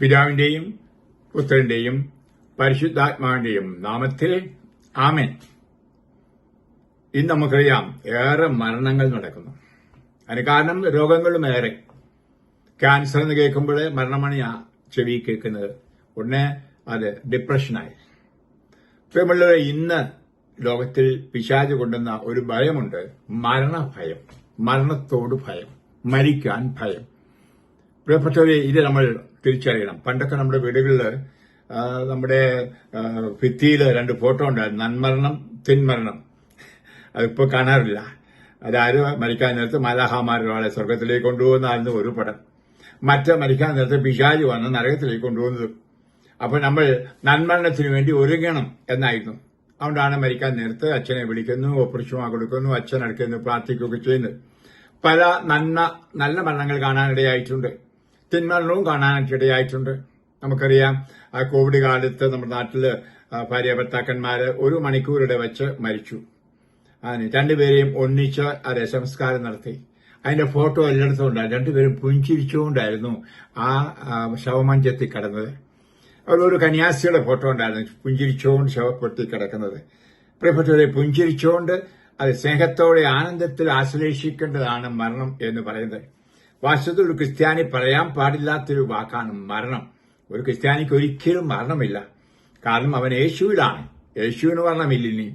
പിതാവിന്റെയും പുത്രന്റെയും പരിശുദ്ധാത്മാവിന്റെയും നാമത്തിൽ ആമേൻ. ഇന്ന് നമുക്കറിയാം ഏറെ മരണങ്ങൾ നടക്കുന്നു. അതിന് കാരണം രോഗങ്ങളും ഏറെ. ക്യാൻസർ എന്ന് കേൾക്കുമ്പോൾ മരണമാണ് ഞാൻ ചെവി കേൾക്കുന്നത്. ഉടനെ അത് ഡിപ്രഷനായി പ്രിയമുള്ളവരെ ഇന്ന് ലോകത്തിൽ പിശാച് കൊണ്ടുവന്ന ഒരു ഭയമുണ്ട്. മരണഭയം. മരണത്തോട് ഭയം. മരിക്കാൻ ഭയം. പ്രിയപ്പെട്ടവരെ ഇത് നമ്മൾ തിരിച്ചറിയണം. പണ്ടൊക്കെ നമ്മുടെ വീടുകളിൽ നമ്മുടെ ഭിത്തിയിൽ രണ്ട് ഫോട്ടോ ഉണ്ടായിരുന്നു. നന്മരണം തിന്മരണം. അതിപ്പോ കാണാറില്ല. അതാരും മരിക്കാൻ നേരത്ത് മലാഹാമാരൊരാളെ സ്വർഗത്തിലേക്ക് കൊണ്ടുപോകുന്നതായിരുന്നു ഒരു പടം. മറ്റേ മരിക്കാൻ നേരത്ത് പിശാജ് വന്ന് നരകത്തിലേക്ക് കൊണ്ടുപോകുന്നത്. അപ്പൊ നമ്മൾ നന്മരണത്തിന് വേണ്ടി ഒരുങ്ങണം എന്നായിരുന്നു. അതുകൊണ്ടാണ് മരിക്കാൻ നേരത്ത് അച്ഛനെ വിളിക്കുന്നു ഓപ്പറേഷൻ കൊടുക്കുന്നു അച്ഛൻ അടുക്കുന്നു പ്രാർത്ഥിക്കുകയൊക്കെ ചെയ്യുന്നത്. പല നന്മ നല്ല മരണങ്ങൾ കാണാനിടയായിട്ടുണ്ട്. തിന്മരണവും കാണാനിടയായിട്ടുണ്ട്. നമുക്കറിയാം ആ കോവിഡ് കാലത്ത് നമ്മുടെ നാട്ടിൽ ഭാര്യ ഭർത്താക്കന്മാര് ഒരു മണിക്കൂറിടെ വെച്ച് മരിച്ചു. അതിന് രണ്ടുപേരെയും ഒന്നിച്ച് ആ രസംസ്കാരം നടത്തി. അതിന്റെ ഫോട്ടോ എല്ലായിടത്തും ഉണ്ടായിരുന്നു. രണ്ടുപേരും പുഞ്ചിരിച്ചുകൊണ്ടായിരുന്നു ആ ശവമഞ്ചത്തിൽ കിടന്നത്. ഒരു കന്യാസിയുടെ ഫോട്ടോ ഉണ്ടായിരുന്നു പുഞ്ചിരിച്ചുകൊണ്ട് ശവപ്പെട്ടി കിടക്കുന്നത്. പ്രിയപ്പെട്ടവരെ പുഞ്ചിരിച്ചുകൊണ്ട് അത് സ്നേഹത്തോടെ ആനന്ദത്തിൽ ആശ്ലേഷിക്കേണ്ടതാണ് മരണം എന്ന് പറയുന്നത്. വാസ്തവത്തിൽ ഒരു ക്രിസ്ത്യാനി പറയാൻ പാടില്ലാത്തൊരു വാക്കാണ് മരണം. ഒരു ക്രിസ്ത്യാനിക്ക് ഒരിക്കലും മരണമില്ല. കാരണം അവൻ യേശുവിലാണ്. യേശുവിന് മരണമില്ലിനി.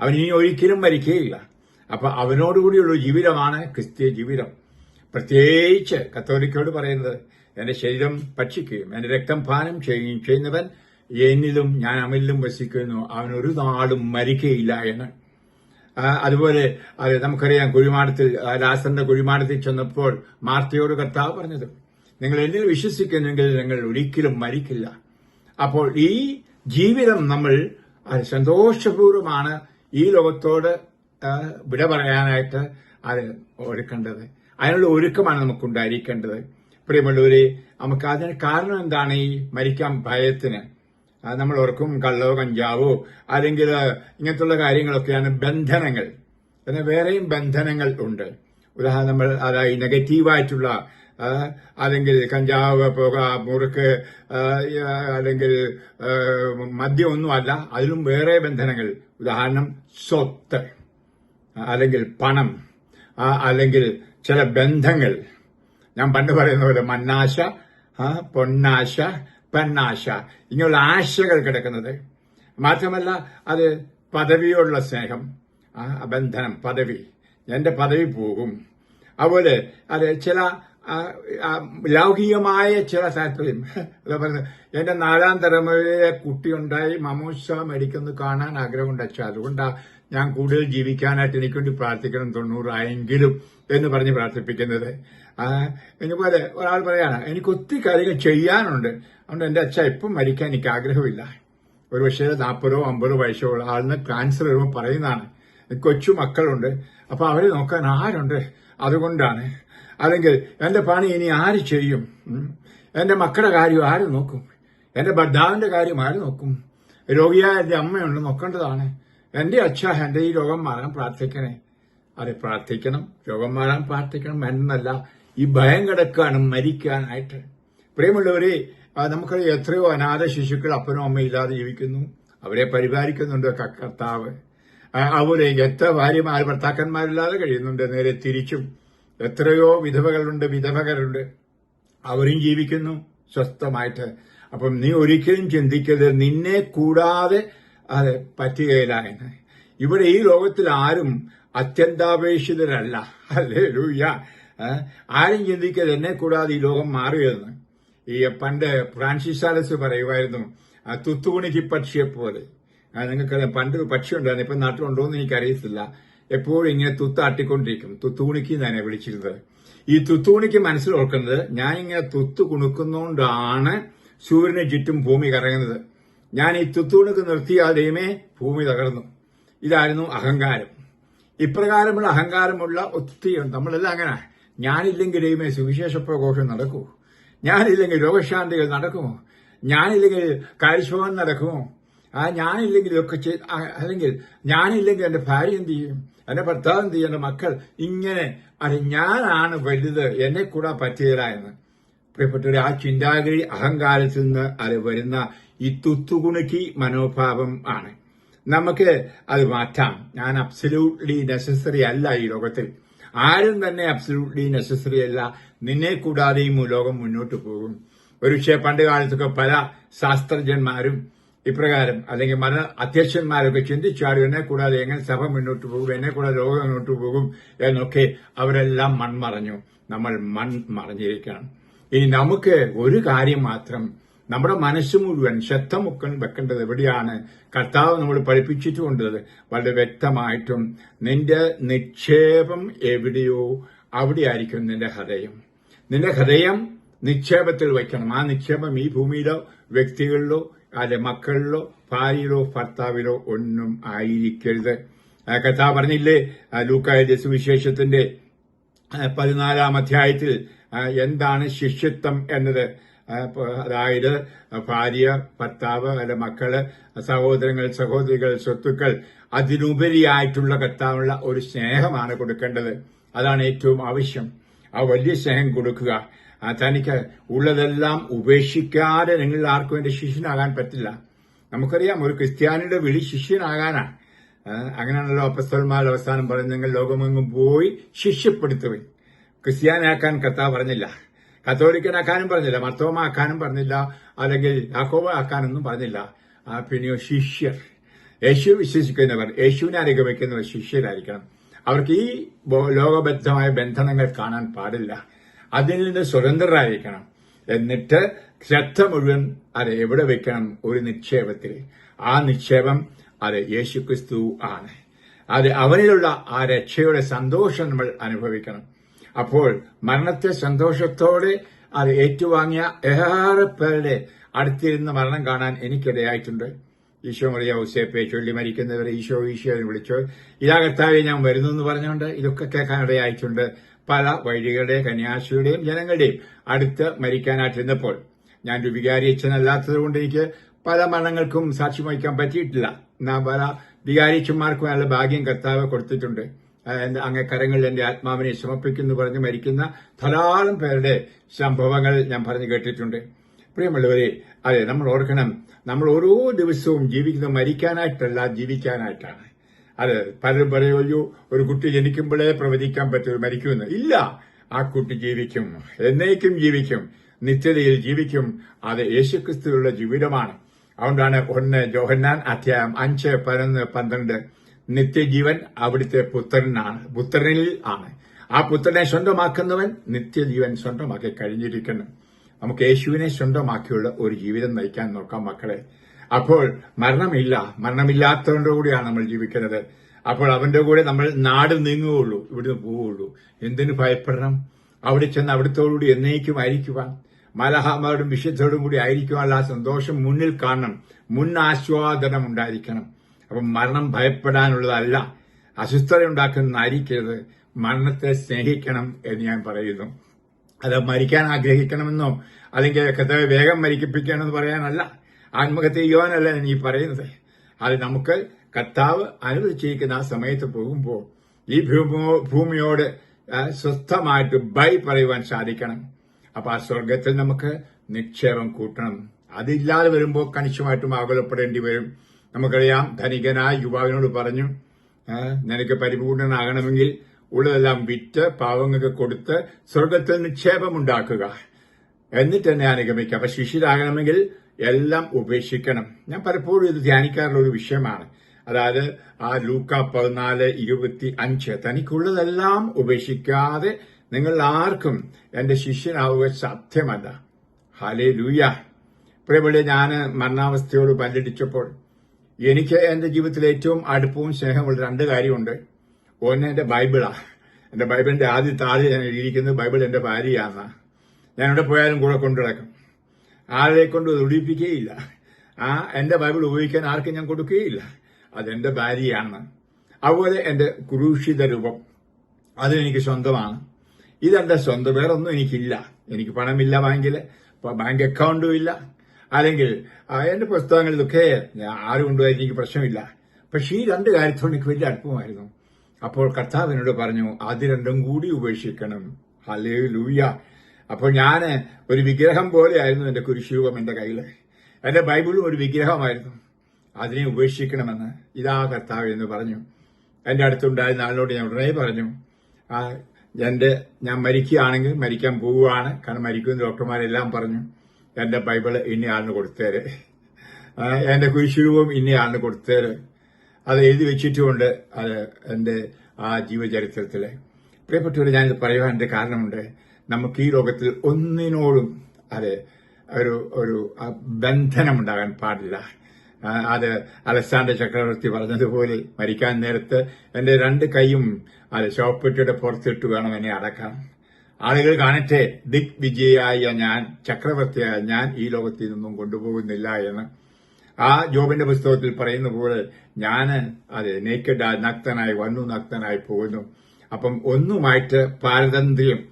അവൻ ഇനി ഒരിക്കലും മരിക്കുകയില്ല. അപ്പൊ അവനോടുകൂടിയുള്ള ജീവിതമാണ് ക്രിസ്ത്യ ജീവിതം. പ്രത്യേകിച്ച് കത്തോലിക്കോട് പറയുന്നത് എന്റെ ശരീരം ഭക്ഷിക്കുകയും എന്റെ രക്തം പാനം ചെയ്യുകയും ചെയ്യുന്നവൻ എന്നിലും ഞാൻ അവനിലും വസിക്കുന്നു. അവൻ ഒരു നാളും മരിക്കയില്ല എന്ന്. അതുപോലെ അത് നമുക്കറിയാം കുഴിമാടത്തിൽ ലാസറിന്റെ കുഴിമാടത്തിൽ ചെന്നപ്പോൾ മാർത്തയോട് കർത്താവ് പറഞ്ഞത് നിങ്ങൾ എന്നിൽ വിശ്വസിക്കുന്നെങ്കിൽ നിങ്ങൾ ഒരിക്കലും മരിക്കില്ല. അപ്പോൾ ഈ ജീവിതം നമ്മൾ സന്തോഷപൂർവമാണ് ഈ ലോകത്തോട് വിട പറയാനായിട്ട് അത് ഒരുക്കേണ്ടത്. അതിനുള്ള ഒരുക്കമാണ് നമുക്കുണ്ടായിരിക്കേണ്ടത്. പ്രിയമുള്ളവരെ നമുക്ക് അതിന് കാരണം എന്താണ് ഈ മരിക്കാൻ ഭയത്തിന്? നമ്മൾ ഓർക്കും കള്ളോ കഞ്ചാവോ അല്ലെങ്കിൽ ഇങ്ങനത്തുള്ള കാര്യങ്ങളൊക്കെയാണ് ബന്ധനങ്ങൾ. പിന്നെ വേറെയും ബന്ധനങ്ങൾ ഉണ്ട്. ഉദാഹരണം നമ്മൾ അതായത് നെഗറ്റീവായിട്ടുള്ള അല്ലെങ്കിൽ കഞ്ചാവ് പുക മുറുക്ക് അല്ലെങ്കിൽ മദ്യമൊന്നുമല്ല അതിലും വേറെ ബന്ധനങ്ങൾ. ഉദാഹരണം സ്വത്ത് അല്ലെങ്കിൽ പണം അല്ലെങ്കിൽ ചില ബന്ധങ്ങൾ. ഞാൻ പണ്ട് പറയുന്ന പോലെ മണ്ണാശ പൊന്നാശ പെണ്ണാശ ഇങ്ങനെയുള്ള ആശകൾ കിടക്കുന്നത്. മാത്രമല്ല അത് പദവിയോടുള്ള സ്നേഹം ബന്ധനം പദവി. എന്റെ പദവി പോകും. അതുപോലെ അത് ചില ലൗകികമായ ചില താല്പര്യം. പറയുന്നത് എന്റെ നാലാം തലമുറയിലെ കുട്ടിയുണ്ടായി മമോത്സവം മേടിക്കുന്നത് കാണാൻ ആഗ്രഹമുണ്ട്. അച്ഛാ അതുകൊണ്ടാ ഞാൻ കൂടുതൽ ജീവിക്കാനായിട്ട് എനിക്ക് വേണ്ടി പ്രാർത്ഥിക്കണം തൊണ്ണൂറായെങ്കിലും എന്ന് പറഞ്ഞ് പ്രാർത്ഥിപ്പിക്കുന്നത്. ഇതുപോലെ ഒരാൾ പറയാണ് എനിക്ക് ഒത്തിരി കാര്യങ്ങൾ ചെയ്യാനുണ്ട്. അതുകൊണ്ട് എന്റെ അച്ഛ ഇപ്പം മരിക്കാൻ എനിക്ക് ആഗ്രഹമില്ല. ഒരു പക്ഷേ നാൽപ്പതോ അമ്പതോ വയസ്സോ ഉള്ള ആളിന് ക്യാൻസർ വരുമ്പോൾ പറയുന്നതാണ് കൊച്ചു മക്കളുണ്ട് അപ്പൊ അവരെ നോക്കാൻ ആരുണ്ട്? അതുകൊണ്ടാണ്. അല്ലെങ്കിൽ എന്റെ പണി ഇനി ആര് ചെയ്യും? എന്റെ മക്കളുടെ കാര്യം ആര് നോക്കും? എന്റെ ഭർത്താവിന്റെ കാര്യം ആര് നോക്കും? രോഗിയായ എന്റെ അമ്മയുണ്ട് നോക്കേണ്ടതാണ്. എന്റെ അച്ഛ എന്റെ ഈ രോഗം മാറാൻ പ്രാർത്ഥിക്കണേ. അതെ പ്രാർത്ഥിക്കണം. രോഗം മാറാൻ പ്രാർത്ഥിക്കണം എന്നല്ല. ഈ ഭയം കിടക്കാണ് മരിക്കാനായിട്ട്. പ്രിയമുള്ളവരെ നമുക്ക് എത്രയോ അനാഥ ശിശുക്കൾ അപ്പനും അമ്മയും ഇല്ലാതെ ജീവിക്കുന്നു. അവരെ പരിപാലിക്കുന്നുണ്ട് കർത്താവ്. അവരെ എത്ര ഭാര്യമാർ ഭർത്താക്കന്മാരില്ലാതെ കഴിയുന്നുണ്ട്. നേരെ തിരിച്ചും എത്രയോ വിധവകളുണ്ട് വിധവകരുണ്ട് അവരും ജീവിക്കുന്നു സ്വസ്ഥമായിട്ട്. അപ്പം നീ ഒരിക്കലും ചിന്തിക്കരുത്. നിന്നെ കൂടാതെ അത് പറ്റുകയില്ല എന്ന്. ഇവിടെ ഈ ലോകത്തിൽ ആരും അത്യന്താപേക്ഷിതരല്ല. അല്ലേ ലൂയ്യ ആരും ചിന്തിക്കരുത്. എന്നെ കൂടാതെ ഈ ലോകം മാറിയെന്ന്. ഈ പണ്ട് ഫ്രാൻസിസ് സാലസ് പറയുമായിരുന്നു തുത്തുകുണിക്ക് പക്ഷിയെ പോലെ. നിങ്ങൾക്ക് പണ്ട് പക്ഷി ഉണ്ടായിരുന്നു ഇപ്പൊ നാട്ടിലുണ്ടോ എന്ന് എനിക്കറിയത്തില്ല. എപ്പോഴും ഇങ്ങനെ തുത്താട്ടിക്കൊണ്ടിരിക്കും. തുത്തുകുണിക്ക് തന്നെ വിളിച്ചിരുന്നത്. ഈ തുത്തുകുണിക്ക് മനസ്സിലോർക്കുന്നത് ഞാൻ ഇങ്ങനെ തുത്തു കുണുക്കുന്നോണ്ടാണ് സൂര്യന് ചുറ്റും ഭൂമി കറങ്ങുന്നത്. ഞാൻ ഈ തുത്തൂണുക്ക് നിർത്തിയാൽ ദൈവമേ ഭൂമി തകർന്നു. ഇതായിരുന്നു അഹങ്കാരം. ഇപ്രകാരമുള്ള അഹങ്കാരമുള്ള ഒത്തിരി നമ്മളെല്ലാം അങ്ങനെ. ഞാനില്ലെങ്കിൽ ദൈവമേ സുവിശേഷ പ്രഘോഷം നടക്കൂ. ഞാനില്ലെങ്കിൽ രോഗശാന്തികൾ നടക്കുമോ? ഞാനില്ലെങ്കിൽ കാര്യശോഭം നടക്കുമോ? ആ ഞാനില്ലെങ്കിൽ ഇതൊക്കെ ചെയ്ത് അല്ലെങ്കിൽ ഞാനില്ലെങ്കിൽ എന്റെ ഭാര്യ എന്ത് ചെയ്യും? എന്റെ ഭർത്താവ് എന്ത് ചെയ്യും? എന്റെ മക്കൾ ഇങ്ങനെ അത് ഞാനാണ് വലുത്. എന്നെ കൂടാ പറ്റിയതായെന്ന് പ്രിയപ്പെട്ടവരെ ആ ചിന്താഗതി അഹങ്കാരത്തിൽ നിന്ന് അത് വരുന്ന ഈ തുത്തുകുണുക്കി മനോഭാവം ആണ്. നമുക്ക് അത് മാറ്റാം. ഞാൻ അബ്സല്യൂട്ട്ലി നെസസറി അല്ല ഈ ലോകത്തിൽ. ആരും തന്നെ അബ്സല്യൂട്ട്ലി നെസസറി അല്ല. നിന്നെ കൂടാതെയും ലോകം മുന്നോട്ട് പോകും. ഒരുപക്ഷെ പണ്ട് കാലത്തൊക്കെ പല ശാസ്ത്രജ്ഞന്മാരും ഇപ്രകാരം അല്ലെങ്കിൽ മത അധ്യക്ഷന്മാരൊക്കെ ചിന്തിച്ചാലും എന്നെ കൂടാതെ എങ്ങനെ സഭ മുന്നോട്ട് പോകും എന്നെ കൂടാതെ ലോകം മുന്നോട്ട് പോകും എന്നൊക്കെ അവരെല്ലാം മൺമറഞ്ഞു. നമ്മൾ മൺ മറഞ്ഞിരിക്കണം ഇനി നമുക്ക് ഒരു കാര്യം മാത്രം നമ്മുടെ മനസ്സ് മുഴുവൻ ശ്രദ്ധ മുക്കൻ വെക്കേണ്ടത് എവിടെയാണ്? കർത്താവ് നമ്മൾ പഠിപ്പിച്ചിട്ടുകൊണ്ടത് വളരെ വ്യക്തമായിട്ടും നിന്റെ നിക്ഷേപം എവിടെയോ അവിടെയായിരിക്കും നിന്റെ ഹൃദയം. നിന്റെ ഹൃദയം നിക്ഷേപത്തിൽ വയ്ക്കണം. ആ നിക്ഷേപം ഈ ഭൂമിയിലോ വ്യക്തികളിലോ അല്ലെ മക്കളിലോ ഭാര്യയിലോ ഭർത്താവിലോ ഒന്നും ആയിരിക്കരുത്. കർത്താവ് പറഞ്ഞില്ലേ? ലൂക്കായ സുവിശേഷത്തിന്റെ പതിനാലാം അധ്യായത്തിൽ എന്താണ് ശിഷ്യത്വം എന്നത്? അതായത് ഭാര്യ ഭർത്താവ് അല്ലെ മക്കൾ സഹോദരങ്ങൾ സഹോദരികൾ സ്വത്തുക്കൾ അതിനുപരിയായിട്ടുള്ള കർത്താവുള്ള ഒരു സ്നേഹമാണ് കൊടുക്കേണ്ടത്. അതാണ് ഏറ്റവും ആവശ്യം. ആ വലിയ സ്നേഹം കൊടുക്കുക. തനിക്ക് ഉള്ളതെല്ലാം ഉപേക്ഷിക്കാതെ നിങ്ങൾ ആർക്കും എന്റെ ശിഷ്യനാകാൻ പറ്റില്ല. നമുക്കറിയാം ഒരു ക്രിസ്ത്യാനിയുടെ വിളി ശിഷ്യനാകാനാണ്. അങ്ങനെയാണല്ലോ അപ്പസ്തോന്മാർ അവസാനം പറഞ്ഞ് നിങ്ങൾ ലോകമെങ്ങും പോയി ശിഷ്യപ്പെടുത്തുവൻ. ക്രിസ്ത്യാനാക്കാൻ കർത്താവ് പറഞ്ഞില്ല. കത്തോലിക്കനാക്കാനും പറഞ്ഞില്ല. മർത്തോമ ആക്കാനും പറഞ്ഞില്ല. അല്ലെങ്കിൽ യാക്കോബ ആക്കാനൊന്നും പറഞ്ഞില്ല പിന്നെയോ ശിഷ്യർ. യേശു വിശ്വസിക്കുന്നവർ യേശുവിനെ അനുഗമിക്കുന്നവർ ശിഷ്യരായിരിക്കണം. അവർക്ക് ഈ ലോകബദ്ധമായ ബന്ധനങ്ങൾ കാണാൻ പാടില്ല. അതിൽ നിന്ന് സ്വതന്ത്രരായിരിക്കണം. എന്നിട്ട് ശ്രദ്ധ മുഴുവൻ അത് എവിടെ വെക്കണം? ഒരു നിക്ഷേപത്തിൽ. ആ നിക്ഷേപം അത് യേശുക്രിസ്തു ആണ്. അത് അവനിലുള്ള ആ രക്ഷയുടെ സന്തോഷം നമ്മൾ അനുഭവിക്കണം. അപ്പോൾ മരണത്തെ സന്തോഷത്തോടെ അത് ഏറ്റുവാങ്ങിയ ഏറെ പേരുടെ അടുത്തിരുന്ന് മരണം കാണാൻ എനിക്കിടയായിട്ടുണ്ട്. ഈശോ മറിയ ഉസേപ്പയെ ചൊല്ലി മരിക്കുന്നവരെ ഈശോ ഈശോ എന്ന് വിളിച്ചു ഇതാ ഞാൻ വരുന്നു എന്ന് പറഞ്ഞുകൊണ്ട് ഇതൊക്കെ കേൾക്കാൻ ഇടയായിട്ടുണ്ട്. പല വഴികളുടെ കന്യാസിയുടെയും ജനങ്ങളുടെയും അടുത്ത് മരിക്കാനായിട്ടിരുന്നപ്പോൾ ഞാൻ ഒരു വികാരി അച്ഛനല്ലാത്തത് കൊണ്ട് എനിക്ക് പല മരണങ്ങൾക്കും സാക്ഷ്യം വഹിക്കാൻ പറ്റിയിട്ടില്ല. എന്നാ പല വികാരിച്ചന്മാർക്കും നല്ല ഭാഗ്യം കർത്താവ് കൊടുത്തിട്ടുണ്ട്. അങ്ങേ കരങ്ങളിൽ എന്റെ ആത്മാവിനെ സമർപ്പിക്കുന്നു പറഞ്ഞ് മരിക്കുന്ന ധാരാളം പേരുടെ സംഭവങ്ങൾ ഞാൻ പറഞ്ഞു കേട്ടിട്ടുണ്ട്. പ്രിയമുള്ളവരെ അതെ നമ്മൾ ഓർക്കണം നമ്മൾ ഓരോ ദിവസവും ജീവിക്കുന്നത് മരിക്കാനായിട്ടല്ല ജീവിക്കാനായിട്ടാണ്. അത് പലരും പറയുമല്ലോ ഒരു കുട്ടി ജനിക്കുമ്പോഴേ പ്രവചിക്കാൻ പറ്റൂ മരിക്കുമെന്ന്. ഇല്ല ആ കുട്ടി ജീവിക്കും എന്നേക്കും ജീവിക്കും നിത്യതയിൽ ജീവിക്കും. അത് യേശുക്രിസ്തുവിലുള്ള ജീവിതമാണ്. അതുകൊണ്ടാണ് ഒന്ന് ജോഹന്നാൻ അധ്യായം അഞ്ച് പതിനൊന്ന് പന്ത്രണ്ട്. നിത്യജീവൻ അവിടുത്തെ പുത്രനാണ്. പുത്രനിൽ ആണ്. ആ പുത്രനെ സ്വന്തമാക്കുന്നവൻ നിത്യജീവൻ സ്വന്തമാക്കി കഴിഞ്ഞിരിക്കുന്നു. നമുക്ക് യേശുവിനെ സ്വന്തമാക്കിയുള്ള ഒരു ജീവിതം നയിക്കാൻ നോക്കാം മക്കളെ. അപ്പോൾ മരണമില്ല. മരണമില്ലാത്തവന്റെ കൂടെയാണ് നമ്മൾ ജീവിക്കുന്നത്. അപ്പോൾ അവന്റെ കൂടെ നമ്മൾ നാട് നീങ്ങുകയുള്ളൂ. ഇവിടുന്ന് പോവുകയുള്ളൂ. എന്തിനു ഭയപ്പെടണം? അവിടെ ചെന്ന് അവിടുത്തോടുകൂടി എന്നേക്കും ആയിരിക്കുവാൻ മലഹാമയോടും വിശുദ്ധോടും കൂടി ആയിരിക്കുവാനുള്ള ആ സന്തോഷം മുന്നിൽ കാണണം. മുൻ ആസ്വാദനം ഉണ്ടായിരിക്കണം. അപ്പം മരണം ഭയപ്പെടാനുള്ളതല്ല. അസ്വസ്ഥത ഉണ്ടാക്കുന്നതായിരിക്കരുത് മരണത്തെ സ്നേഹിക്കണം എന്ന് ഞാൻ പറയുന്നു. അത് മരിക്കാൻ ആഗ്രഹിക്കണമെന്നോ അല്ലെങ്കിൽ കഥ വേഗം മരിക്കിപ്പിക്കണമെന്ന് പറയാനല്ല. ആത്മഹത്യ ചെയ്യുവാനല്ല ഈ പറയുന്നത്. അത് നമുക്ക് കർത്താവ് അനുവദിച്ചിരിക്കുന്ന ആ സമയത്ത് പോകുമ്പോൾ ഈ ഭൂമി- ഭൂമിയോട് സ്വസ്ഥമായിട്ട് ബൈ പറയുവാൻ സാധിക്കണം. അപ്പൊ ആ സ്വർഗത്തിൽ നമുക്ക് നിക്ഷേപം കൂട്ടണം. അതില്ലാതെ വരുമ്പോൾ കണിശമായിട്ടും ആകുലപ്പെടേണ്ടി വരും. നമുക്കറിയാം ധനികനായ യുവാവിനോട് പറഞ്ഞു നിനക്ക് പരിപൂർണനാകണമെങ്കിൽ ഉള്ളതെല്ലാം വിറ്റ് പാവങ്ങൾക്ക് കൊടുത്ത് സ്വർഗത്തിൽ നിക്ഷേപമുണ്ടാക്കുക എന്നിട്ട് എന്നെ അനുഗമിക്കുക. അപ്പൊ ശിഷ്യരാകണമെങ്കിൽ എല്ലാം ഉപേക്ഷിക്കണം. ഞാൻ പലപ്പോഴും ഇത് ധ്യാനിക്കാറുള്ള ഒരു വിഷയമാണ്. അതായത് ആ ലൂക്ക പതിനാല് ഇരുപത്തി അഞ്ച് തനിക്കുള്ളതെല്ലാം ഉപേക്ഷിക്കാതെ നിങ്ങൾ ആർക്കും എന്റെ ശിഷ്യനാവുക സാധ്യമല്ല. ഹാലേ ലൂയ ഇപ്പോഴെ ഞാൻ മരണാവസ്ഥയോട് പല്ലടിച്ചപ്പോൾ എനിക്ക് എന്റെ ജീവിതത്തിൽ ഏറ്റവും അടുപ്പവും സ്നേഹമുള്ള രണ്ട് കാര്യമുണ്ട്. ഒന്ന് എന്റെ ബൈബിളാ. എന്റെ ആദ്യത്തെ ആദ്യം ഞാൻ എഴുതിയിരിക്കുന്നത് ബൈബിൾ എന്റെ ഭാര്യയാണ്. ഞാൻ എവിടെ പോയാലും കൂടെ കൊണ്ടു നടക്കും. ആരെ കൊണ്ട് ഒടിപ്പിക്കുകയില്ല ആ എന്റെ ബൈബിൾ ഉപയോഗിക്കാൻ ആർക്കും ഞാൻ കൊടുക്കുകയില്ല. അതെന്റെ ഭാര്യയാണ്. അതുപോലെ എന്റെ കുരൂഷിത രൂപം. അതും എനിക്ക് സ്വന്തമാണ്. ഇതെന്റെ സ്വന്തം. വേറൊന്നും എനിക്കില്ല. എനിക്ക് പണമില്ല ബാങ്കിൽ. ബാങ്ക് അക്കൗണ്ടും ഇല്ല. അല്ലെങ്കിൽ എന്റെ പുസ്തകങ്ങളിലൊക്കെ ആരും കൊണ്ടുപോയി എനിക്ക് പ്രശ്നമില്ല. പക്ഷെ ഈ രണ്ട് കാര്യത്തോട് എനിക്ക് വലിയ അടുപ്പമായിരുന്നു. അപ്പോൾ കർത്താവിനോട് പറഞ്ഞു അത് രണ്ടും കൂടി ഉപേക്ഷിക്കണം. ഹലേ ലൂയ അപ്പോൾ ഞാൻ ഒരു വിഗ്രഹം പോലെയായിരുന്നു എന്റെ കുരിശൂപം എന്റെ കയ്യിൽ എന്റെ ബൈബിളും ഒരു വിഗ്രഹമായിരുന്നു. അതിനെ ഉപേക്ഷിക്കണമെന്ന് ഇതാ കർത്താവ് എന്ന് പറഞ്ഞു. എന്റെ അടുത്തുണ്ടായിരുന്ന ആളിനോട് ഞാൻ ഉടനെ പറഞ്ഞു എന്റെ ഞാൻ മരിക്കുകയാണെങ്കിൽ മരിക്കാൻ പോവുകയാണ്. കാരണം മരിക്കുമെന്ന് ഡോക്ടർമാരെല്ലാം പറഞ്ഞു. എന്റെ ബൈബിൾ ഇന്നയാളിന് കൊടുത്തേര്. എന്റെ കുരിശുരൂപം ഇന്നയാളിന് കൊടുത്തേര്. അത് എഴുതി വെച്ചിട്ടുമുണ്ട് അത് എന്റെ ആ ജീവചരിത്രത്തിൽ. പ്രിയപ്പെട്ടവർ ഞാനിത് പറയുവാൻ എന്റെ കാരണമുണ്ട്. നമുക്ക് ഈ ലോകത്തിൽ ഒന്നിനോടും അത് ഒരു ഒരു ബന്ധനമുണ്ടാകാൻ പാടില്ല. അത് അലക്സാണ്ടർ ചക്രവർത്തി പറഞ്ഞതുപോലെ മരിക്കാൻ നേരത്ത് എന്റെ രണ്ട് കൈയും അത് ശവപ്പെട്ടിയുടെ പുറത്തിട്ട് വേണം എന്നെ അടക്കാൻ ആളുകൾ കാണട്ടെ ദിഗ് വിജയായ ഞാൻ ചക്രവർത്തിയായ ഞാൻ ഈ ലോകത്തിൽ നിന്നും കൊണ്ടുപോകുന്നില്ല എന്ന്. ആ ജോബിന്റെ പുസ്തകത്തിൽ പറയുന്ന പോലെ ഞാൻ അതെ നേക്കഡ് നക്തനായി വന്നു നക്തനായി പോകുന്നു. അപ്പം ഒന്നുമായിട്ട് പാരതന്ത്ര്യം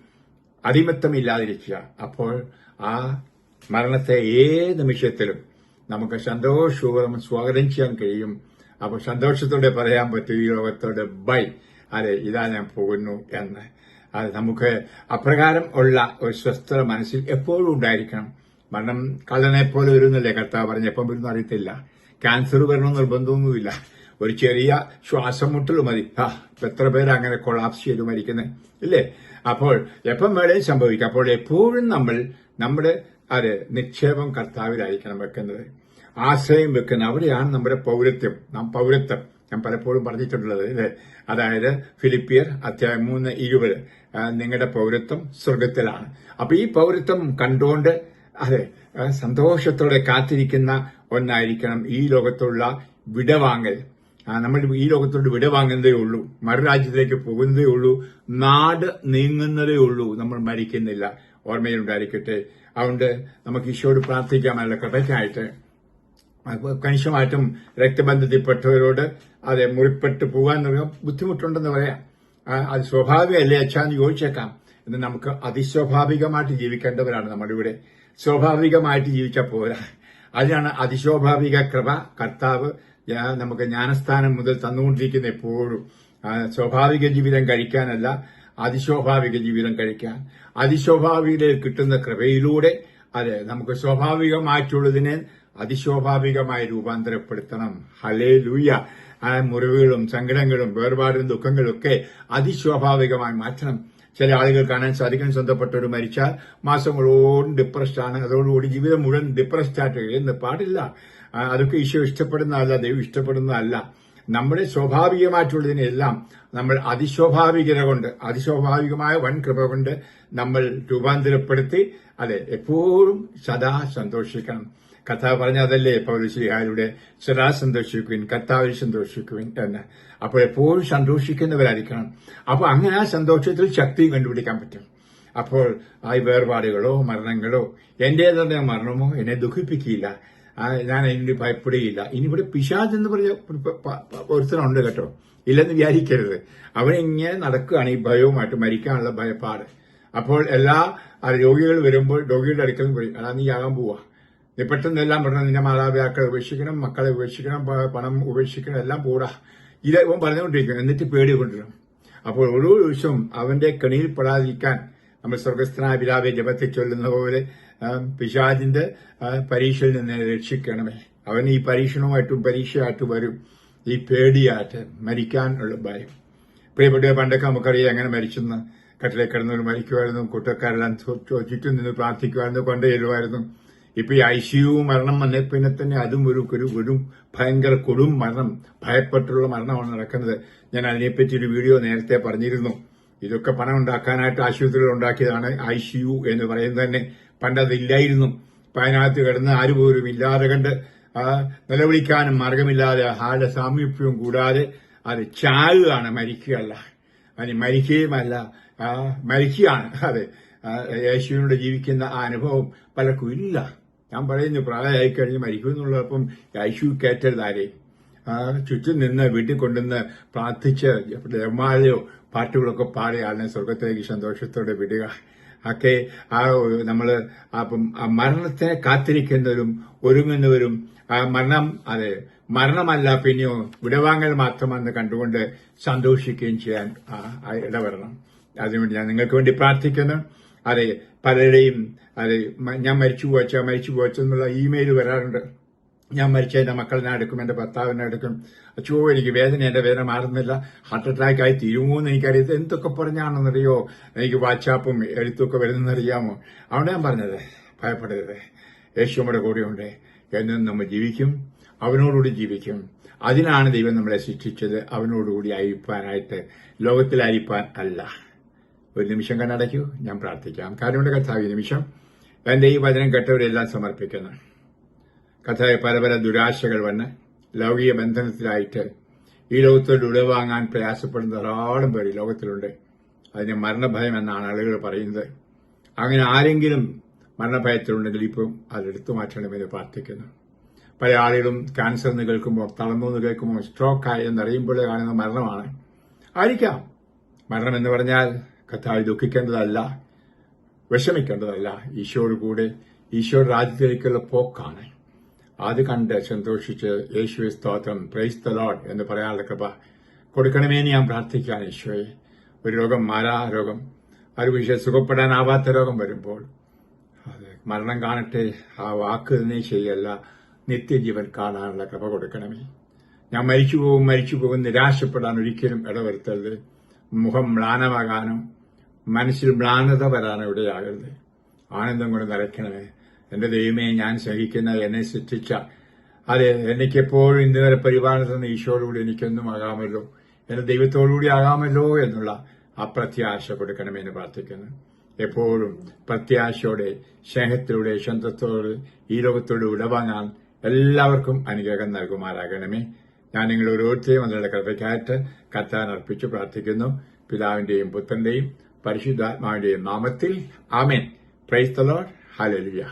അടിമത്തമില്ലാതിരിക്കുക. അപ്പോൾ ആ മരണത്തെ ഏത് നിമിഷത്തിലും നമുക്ക് സന്തോഷപൂർവം സ്വാഗതം ചെയ്യാൻ കഴിയും. അപ്പോൾ സന്തോഷത്തോടെ പറയാൻ പറ്റും ഈ ലോകത്തോട് ബൈ. അതെ ഇതാ ഞാൻ പോകുന്നു എന്ന്. അത് നമുക്ക് അപ്രകാരം ഉള്ള ഒരു സ്വസ്ഥത മനസ്സിൽ എപ്പോഴും ഉണ്ടായിരിക്കണം. മരണം കള്ളനെ പോലെ വരുന്നല്ലേ കർത്താവ് പറഞ്ഞ? എപ്പം വരുന്നു അറിയത്തില്ല. ക്യാൻസർ വരണം നിർബന്ധമൊന്നുമില്ല. ഒരു ചെറിയ ശ്വാസം മുട്ടൽ മതി ആ എത്ര പേര് അങ്ങനെ കൊളാപ്സ് ചെയ്ത് മരിക്കുന്നത് ഇല്ലേ? അപ്പോൾ എപ്പം വേണേലും സംഭവിക്കാം. അപ്പോൾ എപ്പോഴും നമ്മൾ നമ്മുടെ അത് നിക്ഷേപം കർത്താവിലായിരിക്കണം വെക്കുന്നത്. ആശ്രയം വെക്കുന്ന അവിടെയാണ് നമ്മുടെ പൗരത്വം. നാം പൗരത്വം. ഞാൻ പലപ്പോഴും പറഞ്ഞിട്ടുള്ളത് അതായത് ഫിലിപ്പിയർ അധ്യായം മൂന്ന് ഇരുപത്. നിങ്ങളുടെ പൗരത്വം സ്വർഗത്തിലാണ്. അപ്പൊ ഈ പൗരത്വം കണ്ടുകൊണ്ട് അതെ സന്തോഷത്തോടെ കാത്തിരിക്കുന്ന ഒന്നായിരിക്കണം ഈ ലോകത്തുള്ള വിടവാങ്ങൽ. നമ്മൾ ഈ ലോകത്തോട് വിടവാങ്ങുന്നതേ ഉള്ളൂ മറുരാജ്യത്തിലേക്ക് പോകുന്നതേ ഉള്ളൂ നാട് നീങ്ങുന്നതേ ഉള്ളൂ നമ്മൾ മരിക്കുന്നില്ല. ഓർമ്മയിലുണ്ടായിരിക്കട്ടെ. അതുകൊണ്ട് നമുക്ക് ഈശോട് പ്രാർത്ഥിക്കാമല്ല കൃപയ്ക്കായിട്ട്. കണിശമായിട്ടും രക്തബന്ധത്തിൽപ്പെട്ടവരോട് അതെ മുറിപ്പെട്ട് പോകാൻ ബുദ്ധിമുട്ടുണ്ടെന്ന് പറയാം. അത് സ്വാഭാവികമല്ലേ അച്ഛാന്ന് ചോദിച്ചേക്കാം. എന്ന് നമുക്ക് അതിസ്വാഭാവികമായിട്ട് ജീവിക്കേണ്ടവരാണ് നമ്മുടെ ഇവിടെ. സ്വാഭാവികമായിട്ട് ജീവിച്ചാൽ പോരാ. അതിനാണ് അതിസ്വാഭാവിക കൃപ കർത്താവ് നമുക്ക് ജ്ഞാനസ്ഥാനം മുതൽ തന്നുകൊണ്ടിരിക്കുന്ന എപ്പോഴും. സ്വാഭാവിക ജീവിതം കഴിക്കാനല്ല അതിസ്വാഭാവിക ജീവിതം കഴിക്കാൻ. അതിസ്വാഭാവികതയിൽ കിട്ടുന്ന കൃപയിലൂടെ അതെ നമുക്ക് സ്വാഭാവികമായിട്ടുള്ളതിനെ അതിസ്വാഭാവികമായി രൂപാന്തരപ്പെടുത്തണം. ഹലേ ലൂയ ആ മുറിവുകളും സങ്കടങ്ങളും വേർപാടും ദുഃഖങ്ങളും ഒക്കെ അതിസ്വാഭാവികമായി മാറ്റണം. ചില ആളുകൾ കാണാൻ സാധിക്കും സ്വന്തപ്പെട്ടവർ മരിച്ചാൽ മാസങ്ങളോടും ഡിപ്രസ്ഡ് ആണ്. അതോടുകൂടി ജീവിതം മുഴുവൻ ഡിപ്രസ്ഡ് ആയിട്ട് എന്ന് പാടില്ല. അതൊക്കെ ഈശോ ഇഷ്ടപ്പെടുന്നതല്ല ദൈവം ഇഷ്ടപ്പെടുന്നതല്ല നമ്മുടെ സ്വാഭാവികമായിട്ടുള്ളതിനെല്ലാം നമ്മൾ അതിസ്വാഭാവികത കൊണ്ട് അതിസ്വാഭാവികമായ വൻ കൃപ കൊണ്ട് നമ്മൾ രൂപാന്തരപ്പെടുത്തി അതെ എപ്പോഴും സദാ സന്തോഷിക്കണം. കർത്താവ് പറഞ്ഞ അതല്ലേ പൗരശ്രീഹാരുടെ സദാ സന്തോഷിക്കുവിൻ കർത്താവിൽ സന്തോഷിക്കുവിൻ എന്ന്. അപ്പോൾ എപ്പോഴും സന്തോഷിക്കുന്നവരായിരിക്കണം. അപ്പോൾ അങ്ങനെ ആ സന്തോഷത്തിൽ ശക്തി കണ്ടുപിടിക്കാൻ പറ്റും. അപ്പോൾ ആ വേർപാടുകളോ മരണങ്ങളോ എന്റേതായ മരണമോ എന്നെ ദുഃഖിപ്പിക്കില്ല ഞാൻ അതിന് ഭയപ്പെടുകയില്ല. ഇനി ഇവിടെ പിശാജ് എന്ന് പറഞ്ഞ ഒരുത്തനുണ്ട് കേട്ടോ. ഇല്ലെന്ന് വിചാരിക്കരുത്. അവനിങ്ങനെ നടക്കുകയാണ് ഈ ഭയവുമായിട്ട് മരിക്കാനുള്ള ഭയപ്പാട്. അപ്പോൾ എല്ലാ രോഗികൾ വരുമ്പോൾ രോഗിയുടെ അടുക്കൽ പോയി അതാ നീ ആകാൻ പോവാ. നീ പെട്ടെന്ന് എല്ലാം പറഞ്ഞു നിന്റെ മാതാപിതാക്കളെ ഉപേക്ഷിക്കണം മക്കളെ ഉപേക്ഷിക്കണം പണം ഉപേക്ഷിക്കണം എല്ലാം പോടാ. ഇത് ഇവൻ പറഞ്ഞുകൊണ്ടിരിക്കും എന്നിട്ട് പേടി കൊണ്ടിരും അപ്പോൾ ഓരോ ദിവസവും അവന്റെ കെണിയിൽ പെടാതിരിക്കാൻ നമ്മൾ സ്വർഗസ്ഥനായ പിതാവെ ജപത്തിൽ ചൊല്ലുന്ന പോലെ പിശാജിന്റെ പരീക്ഷയിൽ നിന്ന് രക്ഷിക്കണമേ. അവൻ ഈ പരീക്ഷണവുമായിട്ടും പരീക്ഷയായിട്ട് വരും. ഈ പേടിയായിട്ട് മരിക്കാനുള്ള ഭയം. പ്രിയപ്പെട്ട പണ്ടൊക്കെ നമുക്കറിയാം എങ്ങനെ മരിച്ചെന്ന്. കട്ടിലെ കിടന്നവർ മരിക്കുമായിരുന്നു കൂട്ടക്കാരെല്ലാം ചുറ്റും നിന്ന് പ്രാർത്ഥിക്കുമായിരുന്നു കൊണ്ടു ചെല്ലുമായിരുന്നു ഇപ്പൊ ഐ സി യു മരണം വന്നേ പിന്നെ തന്നെ അതും ഒരു ഒരു വെറും ഭയങ്കര കൊടും മരണം ഭയപ്പെട്ടുള്ള മരണമാണ് നടക്കുന്നത്. ഞാൻ അതിനെപ്പറ്റി ഒരു വീഡിയോ നേരത്തെ പറഞ്ഞിരുന്നു. ഇതൊക്കെ പണം ഉണ്ടാക്കാനായിട്ട് ആശുപത്രികൾ ഉണ്ടാക്കിയതാണ് ഐ സി യു എന്ന് പറയുന്നത് തന്നെ. പണ്ട് അതില്ലായിരുന്നു അതിനകത്ത് കിടന്ന് ആര് പോലും ഇല്ലാതെ കണ്ട് നിലവിളിക്കാനും മാർഗമില്ലാതെ ആരുടെ സാമീപ്യവും കൂടാതെ അത് ചാകുകയാണ് മരിക്കുകയല്ല. അതിന് മരിക്കുകയുമല്ല മരിക്കുകയാണ്. അതെ യേശുവിനോട് ജീവിക്കുന്ന ആ അനുഭവം പലർക്കും ഇല്ല. ഞാൻ പറയുന്നു പ്രായമായി കഴിഞ്ഞ് മരിക്കുമെന്നുള്ളപ്പം ഐശു കയറ്റരുതാരെയും ആ ചുറ്റും നിന്ന് വീട്ടിൽ കൊണ്ടുവന്ന് പ്രാർത്ഥിച്ച് ദേവമാലയോ പാട്ടുകളൊക്കെ പാടി ആളിനെ സ്വർഗത്തിലേക്ക് സന്തോഷത്തോടെ വിടുക. ഒക്കെ ആ നമ്മൾ അപ്പം മരണത്തെ കാത്തിരിക്കുന്നവരും ഒരുങ്ങുന്നവരും മരണം അതെ മരണമല്ല പിന്നെയോ വിടവാങ്ങൽ മാത്രമെന്ന് കണ്ടുകൊണ്ട് സന്തോഷിക്കുകയും ചെയ്യാൻ ഇടവരണം. അതിനുവേണ്ടി ഞാൻ നിങ്ങൾക്ക് വേണ്ടി പ്രാർത്ഥിക്കുന്നു. അതെ പലരുടെയും അത് ഞാൻ മരിച്ചു പോച്ച മരിച്ചു പോച്ചെന്നുള്ള ഇമെയിൽ വരാറുണ്ട്. ഞാൻ മരിച്ച എന്റെ മക്കളിനെ എടുക്കും എന്റെ ഭർത്താവിനെ എടുക്കും. അച്ഛോ എനിക്ക് വേദന എന്റെ വേദന മാറുന്നില്ല. ഹാർട്ട് അറ്റാക്ക് ആയി തീരുമോ എന്ന് എനിക്കറിയത് എന്തൊക്കെ പറഞ്ഞാണെന്നറിയോ? എനിക്ക് വാട്സാപ്പും എഴുത്തൊക്കെ വരുന്നെന്നറിയാമോ അവിടെ ഞാൻ പറഞ്ഞത്. ഭയപ്പെടരുത്. യേശുമ്മയുടെ കൂടെ കൂടെയുണ്ട്. എന്നും നമ്മൾ ജീവിക്കും. അവനോടുകൂടി ജീവിക്കും. അതിനാണ് ദൈവം നമ്മളെ സൃഷ്ടിച്ചത് അവനോടുകൂടി അയപ്പാനായിട്ട്. ലോകത്തിലയപ്പാൻ അല്ല. ഒരു നിമിഷം കണ്ണടയ്ക്കൂ. ഞാൻ പ്രാർത്ഥിക്കാം. കാര്യമുണ്ട് ഈ നിമിഷം എന്റെ ഈ വചനം കേട്ടവരെല്ലാം സമർപ്പിക്കുന്നു. കർത്താവ് പല പല ദുരാശകൾ വന്ന് ലൗകിക ബന്ധനത്തിലായിട്ട് ഈ ലോകത്തോട് ഉളവാങ്ങാൻ പ്രയാസപ്പെടുന്ന ധാരാളം ഈ ലോകത്തിലുണ്ട്. അതിന് മരണഭയം എന്നാണ് ആളുകൾ പറയുന്നത്. അങ്ങനെ ആരെങ്കിലും മരണഭയത്തിലുണ്ടെങ്കിൽ ഇപ്പം അതെടുത്തു മാറ്റണമെന്ന് പ്രാർത്ഥിക്കുന്നു. പല ആളുകളും ക്യാൻസർ എന്ന് കേൾക്കുമ്പോൾ തളർന്നു എന്ന് കേൾക്കുമ്പോൾ സ്ട്രോക്ക് ആയി എന്നറിയുമ്പോൾ കാണുന്ന മരണമാണ്. ആയിരിക്കാം. മരണം എന്ന് പറഞ്ഞാൽ കഥാവി ദുഃഖിക്കേണ്ടതല്ല വിഷമിക്കേണ്ടതല്ല. ഈശോയുടെ കൂടെ ഈശോ രാജ്യത്തിലേക്കുള്ള പോക്കാണ്. അത് കണ്ട് സന്തോഷിച്ച് യേശുവെ സ്തോത്രം. പ്രൈസ് ദ ലോഡ് എന്ന് പറയാനുള്ള കൃപ കൊടുക്കണമേ ഞാൻ പ്രാർത്ഥിക്കാൻ ഈശോയെ. ഒരു രോഗം മാരാ രോഗം ഒരു വിഷയം സുഖപ്പെടാനാവാത്ത രോഗം വരുമ്പോൾ മരണം കാണട്ടെ ആ വാക്ക് തന്നെ ശരിയല്ല നിത്യജീവൻ കാണാനുള്ള കൃപ കൊടുക്കണമേ. ഞാൻ മരിച്ചു പോകും മരിച്ചു പോകും നിരാശപ്പെടാൻ ഒരിക്കലും ഇടവരുത്തരുത്. മുഖം മ്ലാനമാകാനോ മനസ്സിൽ മ്ലാനത ഇടയാകരുത് ആനന്ദം കൊണ്ട് നിറയ്ക്കണമേ എന്റെ ദൈവമേ ഞാൻ സഹിക്കുന്ന എന്നെ സൃഷ്ടിച്ച. അതെ എനിക്കെപ്പോഴും ഇന്ന് വരെ പരിപാലനം തന്ന ഈശോടുകൂടി എനിക്കൊന്നും ആകാമല്ലോ. എന്റെ ദൈവത്തോടുകൂടി ആകാമല്ലോ എന്നുള്ള അപ്രത്യാശ കൊടുക്കണമേ എന്ന് പ്രാർത്ഥിക്കുന്നു. എപ്പോഴും പ്രത്യാശയോടെ സ്നേഹത്തിലൂടെ സ്വന്തത്തോട് ഈ ലോകത്തോട് ഉടവാങ്ങാൻ എല്ലാവർക്കും അനുഗ്രഹം നൽകുമാറാകണമേ. ഞാൻ നിങ്ങൾ ഓരോരുത്തരെയും അതിനുള്ള കൃപയ്ക്കായിട്ട് കത്താൻ അർപ്പിച്ചു പ്രാർത്ഥിക്കുന്നു. പിതാവിന്റെയും പുത്രന്റെയും പരിശുദ്ധാത്മാവിന്റെയും നാമത്തിൽ ആമേൻ. Praise the Lord hallelujah